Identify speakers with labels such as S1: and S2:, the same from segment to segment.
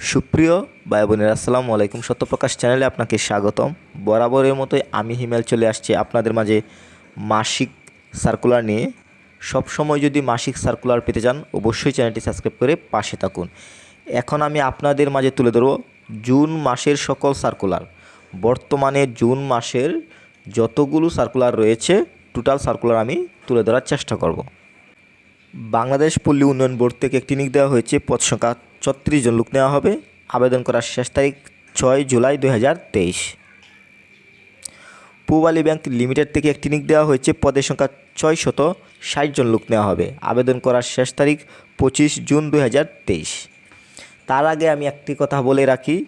S1: সুপ্রিয় ভাই বোনেরা, আসসালামু আলাইকুম। সত্যপ্রকাশ চ্যানেলে আপনাকে স্বাগতম। বরাবরের মতোই আমি হিমেল চলে আসছি আপনাদের মাঝে মাসিক সার্কুলার নিয়ে। সব সময় যদি মাসিক সার্কুলার পেতে চান, অবশ্যই চ্যানেলটি সাবস্ক্রাইব করে পাশে থাকুন। এখন আমি আপনাদের মাঝে তুলে ধরব জুন মাসের সকল সার্কুলার। বর্তমানে জুন মাসের যতগুলো সার্কুলার রয়েছে, টোটাল সার্কুলার আমি তুলে ধরার চেষ্টা করব। বাংলাদেশ পল্লী উন্নয়ন বোর্ড থেকে একটি নিক দেওয়া হয়েছে পদ সংখ্যা ছত্রিশ জন লোক নেওয়া হবে। আবেদন করার শেষ তারিখ ছয় জুলাই দু হাজার তেইশ। পূবালী ব্যাংক লিমিটেড থেকে একটি নিক দেওয়া হয়েছে। পদের সংখ্যা ছয় শত ষাট জন লোক নেওয়া হবে। আবেদন করার শেষ তারিখ পঁচিশ জুন দু হাজার তেইশ। তার আগে আমি একটি কথা বলে রাখি।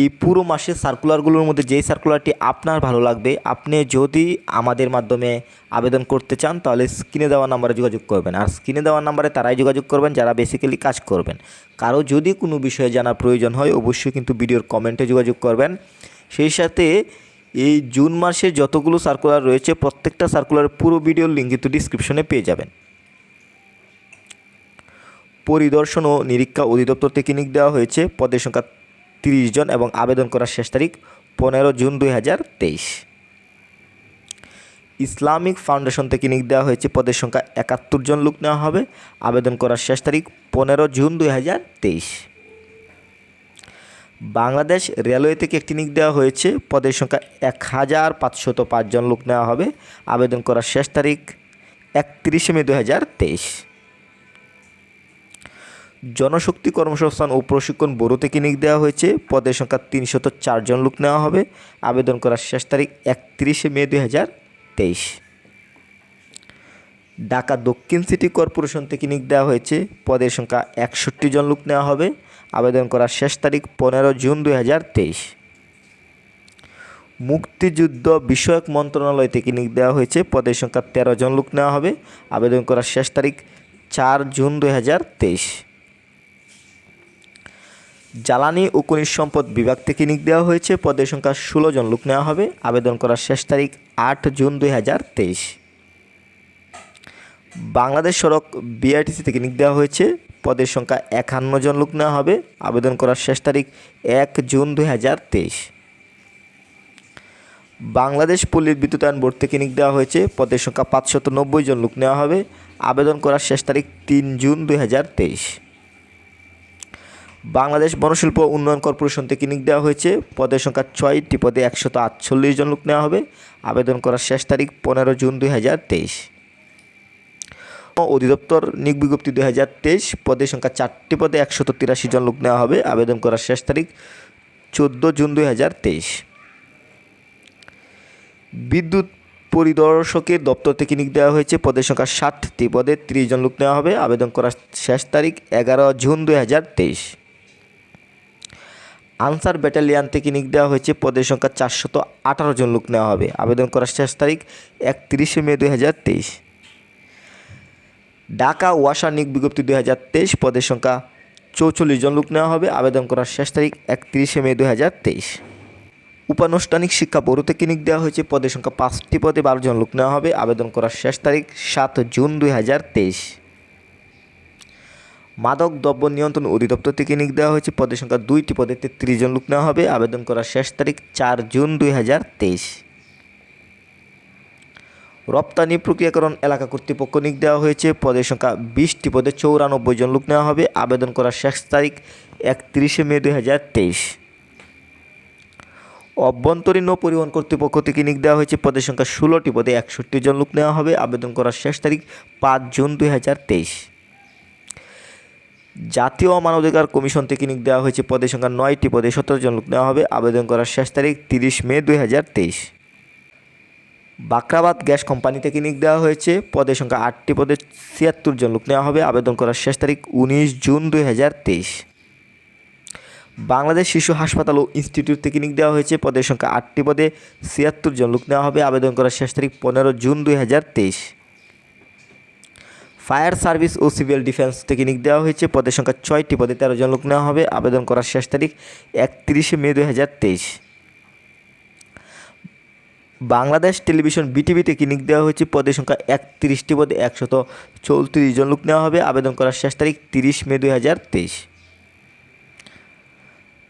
S1: এই পুরো মাসের সার্কুলারগুলোর মধ্যে যেই সার্কুলারটি আপনার ভালো লাগবে, আপনি যদি আমাদের মাধ্যমে আবেদন করতে চান, তাহলে স্ক্রিনে দেওয়া নাম্বারে যোগাযোগ করবেন। আর স্ক্রিনে দেওয়া নাম্বারে তারাই যোগাযোগ করবেন, যারা বেসিক্যালি কাজ করবেন। কারও যদি কোনো বিষয়ে জানার প্রয়োজন হয়, অবশ্যই কিন্তু ভিডিওর কমেন্টে যোগাযোগ করবেন। সেই সাথে এই জুন মাসে যতগুলো সার্কুলার রয়েছে, প্রত্যেকটা সার্কুলার পুরো ভিডিওর লিঙ্ক কিন্তু ডিসক্রিপশনে পেয়ে যাবেন। পরিদর্শন ও নিরীক্ষা অধিদপ্তর থেকে নিক দেওয়া হয়েছে। পদের সংখ্যা তিরিশ জন এবং আবেদন করার শেষ তারিখ পনেরো জুন দুই হাজার তেইশ। ইসলামিক ফাউন্ডেশন থেকে নিক দেওয়া হয়েছে, পদের সংখ্যা একাত্তর জন লোক নেওয়া হবে। আবেদন করার শেষ তারিখ পনেরো জুন দুই হাজার তেইশ। বাংলাদেশ রেলওয়ে থেকে একটি নিক দেওয়া হয়েছে, পদের সংখ্যা এক হাজার পাঁচশত পাঁচজন লোক নেওয়া হবে। আবেদন করার শেষ তারিখ একত্রিশে মে দু হাজার তেইশ। জনশক্তি কর্মসংস্থান ও প্রশিক্ষণ ব্যুরো থেকে নিক দেওয়া হয়েছে। পদের সংখ্যা তিনশত চারজন লোক নেওয়া হবে। আবেদন করার শেষ তারিখ একত্রিশে মে দুই হাজার তেইশ। ঢাকা দক্ষিণ সিটি কর্পোরেশন থেকে নিক দেওয়া হয়েছে। পদের সংখ্যা একষট্টি জন লোক নেওয়া হবে। আবেদন করার শেষ তারিখ পনেরো জুন দুই হাজার তেইশ। মুক্তিযুদ্ধ বিষয়ক মন্ত্রণালয় থেকে নিক দেওয়া হয়েছে। পদের সংখ্যা তেরো জন লোক নেওয়া হবে। আবেদন করার শেষ তারিখ চার জুন দুই হাজার তেইশ। জ্বালানি ও খনিজ সম্পদ বিভাগ থেকে নিক দেওয়া হয়েছে। পদের সংখ্যা ষোলো জন লোক নেওয়া হবে। আবেদন করার শেষ তারিখ আট জুন দুই হাজার তেইশ। বাংলাদেশ সড়ক বিআরটিসি থেকে নিক দেওয়া হয়েছে। পদের সংখ্যা একান্ন জন লোক নেওয়া হবে। আবেদন করার শেষ তারিখ এক জুন দুই হাজার তেইশ। বাংলাদেশ পল্লী বিদ্যুতায়ন বোর্ড থেকে নিক দেওয়া হয়েছে। পদের সংখ্যা পাঁচশত নব্বই জন লোক নেওয়া হবে। আবেদন করার শেষ তারিখ তিন জুন দুই হাজার তেইশ। বাংলাদেশ বনশিল্প উন্নয়ন কর্পোরেশন থেকে নিক দেওয়া হয়েছে। পদের সংখ্যা ছয়টি, পদে একশত আটচল্লিশ জন লোক নেওয়া হবে। আবেদন করার শেষ তারিখ পনেরো জুন দুই হাজার তেইশ। অধিদপ্তর নিক বিজ্ঞপ্তি দুই হাজার তেইশ পদের সংখ্যা চারটি, পদে একশত তিরাশি জন লোক নেওয়া হবে। আবেদন করার শেষ তারিখ চোদ্দ জুন দুই হাজার তেইশ। বিদ্যুৎ পরিদর্শকের দপ্তর থেকে নিক দেওয়া হয়েছে। পদের সংখ্যা ষাটটি পদে ত্রিশ জন লোক নেওয়া হবে। আবেদন করার শেষ তারিখ এগারো জুন দুই হাজার তেইশ। আনসার ব্যাটালিয়ান থেকে নিক দেওয়া হয়েছে, পদের সংখ্যা চারশত আঠারো জন লোক নেওয়া হবে। আবেদন করার শেষ তারিখ একত্রিশে মে দুই হাজার তেইশ। ঢাকা ওয়াসা বিজ্ঞপ্তি দুই হাজার তেইশ, পদের সংখ্যা চৌচল্লিশ জন লোক নেওয়া হবে। আবেদন করার শেষ তারিখ একত্রিশে মে দুই হাজার তেইশ। উপানুষ্ঠানিক শিক্ষা ব্যুরো থেকে নিক দেওয়া হয়েছে, পদের সংখ্যা পাঁচটি পদে বারো জন লোক নেওয়া হবে। আবেদন করার শেষ তারিখ সাত জুন দুই হাজার তেইশ। মাদক দ্রব্য নিয়ন্ত্রণ অধিদপ্তর থেকে নিক দেওয়া হয়েছে। পদের সংখ্যা দুইটি, পদে তেত্রিশ জন লোক নেওয়া হবে। আবেদন করার শেষ তারিখ চার জুন দুই হাজার তেইশ। রপ্তানি প্রক্রিয়াকরণ এলাকা কর্তৃপক্ষ নিক দেওয়া হয়েছে। পদের সংখ্যা বিশটি, পদে চৌরানব্বই জন লোক নেওয়া হবে। আবেদন করার শেষ তারিখ একত্রিশে মে দুই হাজার তেইশ। অভ্যন্তরীণ পরিবহন কর্তৃপক্ষ থেকে নিক দেওয়া হয়েছে। পদের সংখ্যা ষোলোটি, পদে একষট্টি জন লোক নেওয়া হবে। আবেদন করার শেষ তারিখ পাঁচ জুন দুই হাজার তেইশ। জাতীয় মানবাধিকার কমিশন থেকে নিক দেওয়া হয়েছে পদের সংখ্যা নয়টি পদে সতেরো জন লোক নেওয়া হবে। আবেদন করার শেষ তারিখ তিরিশ মে দুই হাজার তেইশ। বাকরাবাদ গ্যাস কোম্পানি থেকে নিক দেওয়া হয়েছে। পদের সংখ্যা আটটি পদে ছিয়াত্তর জন লোক নেওয়া হবে। আবেদন করার শেষ তারিখ উনিশ জুন দুই হাজার তেইশ। বাংলাদেশ শিশু হাসপাতাল ও ইনস্টিটিউট থেকে নিক দেওয়া হয়েছে। পদের সংখ্যা আটটি পদে ছিয়াত্তর জন লোক নেওয়া হবে। আবেদন করার শেষ তারিখ পনেরো জুন দুই হাজার তেইশ। ফায়ার সার্ভিস ও সিভিল ডিফেন্স থেকে নিক দেওয়া হয়েছে। পদের সংখ্যা ছয়টি। পদে তেরো জন লোক নেওয়া হবে। আবেদন করার শেষ তারিখ একত্রিশে মে দুই হাজার তেইশ। বাংলাদেশ টেলিভিশন বিটিভি থেকে নিক দেওয়া হয়েছে। পদের সংখ্যা একত্রিশটি। পদে একশত চৌত্রিশ জন লোক নেওয়া হবে। আবেদন করার শেষ তারিখ তিরিশ মে দুই হাজার তেইশ।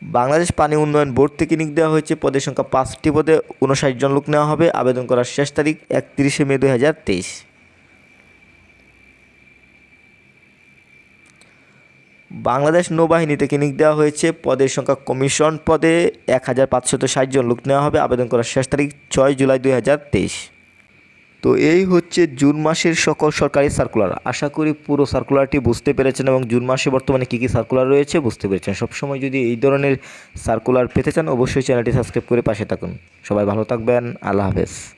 S1: বাংলাদেশ পানি উন্নয়ন বোর্ড থেকে নিক দেওয়া হয়েছে। পদের সংখ্যা পাঁচটি। পদে উনষাট জন লোক নেওয়া হবে। আবেদন করার শেষ তারিখ একত্রিশে মে দুই হাজার তেইশ হাজার তেইশ বাংলাদেশ নৌবাহিনী থেকে নিয়োগ দেওয়া হয়েছে। পদের সংখ্যা কমিশন পদে এক হাজার পাঁচশত ষাট জন লোক নেওয়া হবে। আবেদন করার শেষ তারিখ ছয় জুলাই দুই হাজার তেইশ। তো এই হচ্ছে জুন মাসের সকল সরকারি সার্কুলার আশা করি পুরো সার্কুলারটি বুঝতে পেরেছেন এবং জুন মাসে বর্তমানে কী কী সার্কুলার রয়েছে বুঝতে পেরেছেন। সবসময় যদি এই ধরনের সার্কুলার পেতে চান, অবশ্যই চ্যানেলটি সাবস্ক্রাইব করে পাশে থাকুন। সবাই ভালো থাকবেন। আল্লাহ হাফেজ।